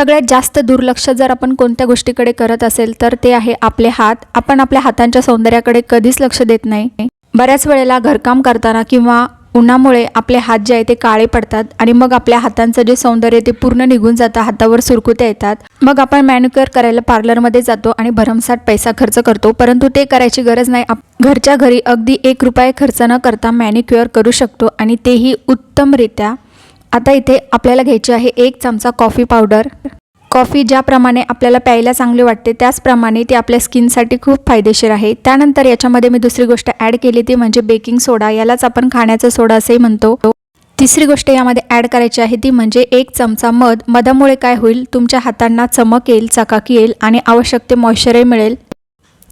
सगळ्यात जास्त दुर्लक्ष जर आपण कोणत्या गोष्टीकडे करत असेल तर ते आहे आपले हात. आपण आपल्या हातांच्या सौंदर्याकडे कधीच लक्ष देत नाही. बऱ्याच वेळेला घरकाम करताना किंवा उन्हामुळे आपले हात जे आहे ते काळे पडतात आणि मग आपल्या हातांचं जे सौंदर्य ते पूर्ण निघून जातं हातावर सुरकुत्या येतात. मग आपण मॅनिक्युअर करायला पार्लरमध्ये जातो आणि भरमसाठ पैसा खर्च करतो परंतु ते करायची गरज नाही. आप घरच्या घरी अगदी एक रुपये खर्च न करता मॅनिक्युअर करू शकतो आणि तेही उत्तमरित्या. आता इथे आपल्याला घ्यायची आहे एक चमचा कॉफी पावडर कॉफी ज्याप्रमाणे आपल्याला प्यायला चांगली वाटते त्याचप्रमाणे ती आपल्या स्किनसाठी खूप फायदेशीर आहे. त्यानंतर याच्यामध्ये मी दुसरी गोष्ट ॲड केली ती म्हणजे बेकिंग सोडा यालाच आपण खाण्याचा सोडा असेही म्हणतो. तिसरी गोष्ट यामध्ये ॲड करायची आहे ती म्हणजे एक चमचा मध. मधामुळे काय होईल? तुमच्या हातांना चमक येईल चकाकी येईल आणि आवश्यक ते मॉइश्चरही मिळेल.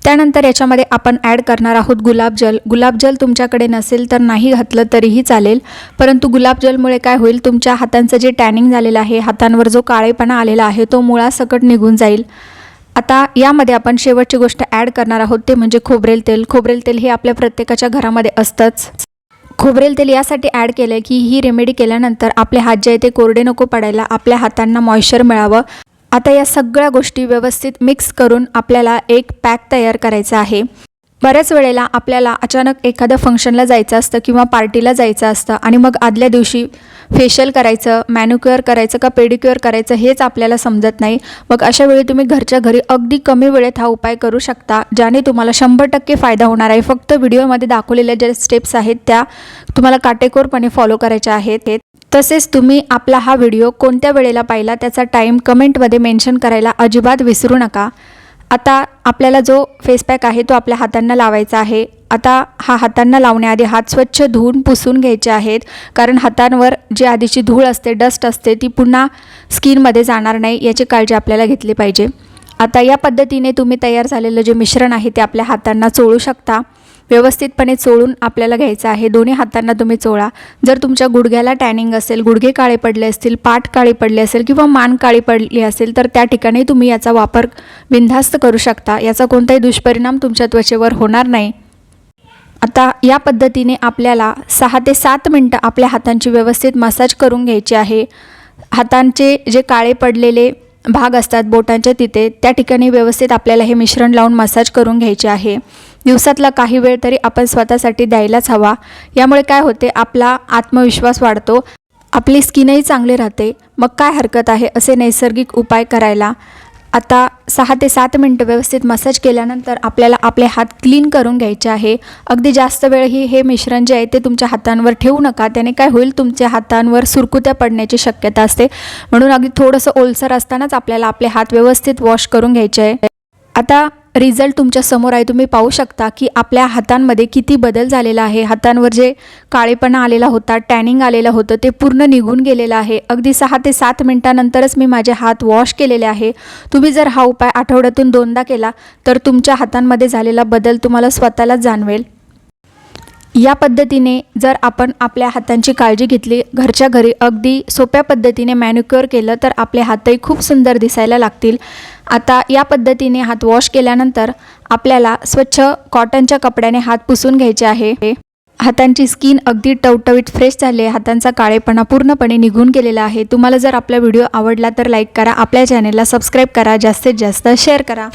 त्यानंतर याच्यामध्ये आपण ॲड करणार आहोत गुलाबजल गुलाबजल तुमच्याकडे नसेल तर नाही घातलं तरीही चालेल. परंतु गुलाबजलमुळे काय होईल? तुमच्या हातांचं जे टॅनिंग झालेलं आहे हातांवर जो काळेपणा आलेला आहे तो मुळासकट निघून जाईल. आता यामध्ये आपण शेवटची गोष्ट ॲड करणार आहोत ते म्हणजे खोबरेल तेल. खोबरेल तेल हे आपल्या प्रत्येकाच्या घरामध्ये असतंच. खोबरेल तेल यासाठी ॲड केलं आहे की ही रेमेडी केल्यानंतर आपले हात जे आहे ते कोरडे नको पडायला आपल्या हातांना मॉइश्चर मिळावं. आता या सगळ्या गोष्टी व्यवस्थित मिक्स करून आपल्याला एक पॅक तयार करायचं आहे. बऱ्याच वेळेला आपल्याला अचानक एखाद्या फंक्शनला जायचं असतं किंवा पार्टीला जायचं असतं आणि मग आदल्या दिवशी फेशियल करायचं मॅन्युक्युअर करायचं का पेडिक्युअर करायचं हेच आपल्याला समजत नाही. मग अशा वेळी तुम्ही घरच्या घरी अगदी कमी वेळेत हा उपाय करू शकता ज्याने तुम्हाला शंभर टक्के फायदा होणार आहे. फक्त व्हिडिओमध्ये दाखवलेल्या ज्या स्टेप्स आहेत त्या तुम्हाला काटेकोरपणे फॉलो करायच्या आहेत. तसेच तुम्ही आपला हा व्हिडिओ कोणत्या वेळेला पाहिला त्याचा टाईम कमेंटमध्ये मेन्शन करायला अजिबात विसरू नका. आता आपल्याला जो फेस पॅक आहे तो आपल्या हातांना लावायचा आहे. आता हा हातांना लावण्याआधी हात स्वच्छ धुवून पुसून घ्यायचे आहेत. कारण हातांवर जी आधीची धूळ असते डस्ट असते ती पुन्हा स्किनमध्ये जाणार नाही याची काळजी आपल्याला घेतली पाहिजे. आता या पद्धतीने तुम्ही तयार झालेलं जे मिश्रण आहे ते आपल्या हातांना चोळू शकता. व्यवस्थितपणे चोळून आपल्याला घ्यायचं आहे. दोन्ही हातांना तुम्ही चोळा. जर तुमच्या गुडघ्याला टॅनिंग असेल गुडघे काळे पडले असतील पाठ काळी पडली असेल किंवा मान काळी पडली असेल तर त्या ठिकाणी तुम्ही याचा वापर बिनधास्त करू शकता. याचा कोणताही दुष्परिणाम तुमच्या त्वचेवर होणार नाही. आता या पद्धतीने आपल्याला सहा ते सात मिनटं आपल्या हातांची व्यवस्थित मसाज करून घ्यायची आहे. हातांचे जे काळे पडलेले भाग असतात बोटांच्या तिथे त्या ठिकाणी व्यवस्थित आपल्याला हे मिश्रण लावून मसाज करून घ्यायचे आहे. दिवसातला काही वेळ तरी आपण स्वतःसाठी द्यायलाच हवा. यामुळे काय होते आपला आत्मविश्वास वाढतो. आपली स्किनही चांगली राहते. मग काय हरकत आहे असे नैसर्गिक उपाय करायला? आता सहा ते सात मिनटं व्यवस्थित मसाज केल्यानंतर आपल्याला आपले हात क्लीन करून घ्यायचे आहे. अगदी जास्त वेळही हे मिश्रण जे आहे ते तुमच्या हातांवर ठेवू नका. त्याने काय होईल तुमच्या हातांवर सुरकुत्या पडण्याची शक्यता असते. म्हणून अगदी थोडंसं ओलसर असतानाच आपल्याला आपले हात व्यवस्थित वॉश करून घ्यायचे आहे. आता रिझल्ट तुमच्यासमोर आहे. तुम्ही पाहू शकता की आपल्या हातांमध्ये किती बदल झालेला आहे. हातांवर जे काळेपणा आलेला होता टॅनिंग आलेलं होतं ते पूर्ण निघून गेलेलं आहे. अगदी सहा ते सात मिनटानंतरच मी माझे हात वॉश केलेले आहे. तुम्ही जर हा उपाय आठवड्यातून दोनदा केला तर तुमच्या हातांमध्ये झालेला बदल तुम्हाला स्वतःला जाणवेल. या पद्धतीने जर आपण आपल्या हातांची काळजी घेतली घरच्या घरी अगदी सोप्या पद्धतीने मॅन्युक्युअर केलं तर आपले हातही खूप सुंदर दिसायला लागतील. आता या पद्धतीने हात वॉश केल्यानंतर आपल्याला स्वच्छ कॉटनच्या कपड्याने हात पुसून घ्यायचे आहे. हातांची स्किन अगदी टवटवीत फ्रेश झाली आहे हातांचा काळेपणा पूर्णपणे निघून गेलेला आहे. तुम्हाला जर आपला व्हिडिओ आवडला तर लाईक करा. आपल्या चॅनेलला सबस्क्राईब करा. जास्तीत जास्त शेअर करा.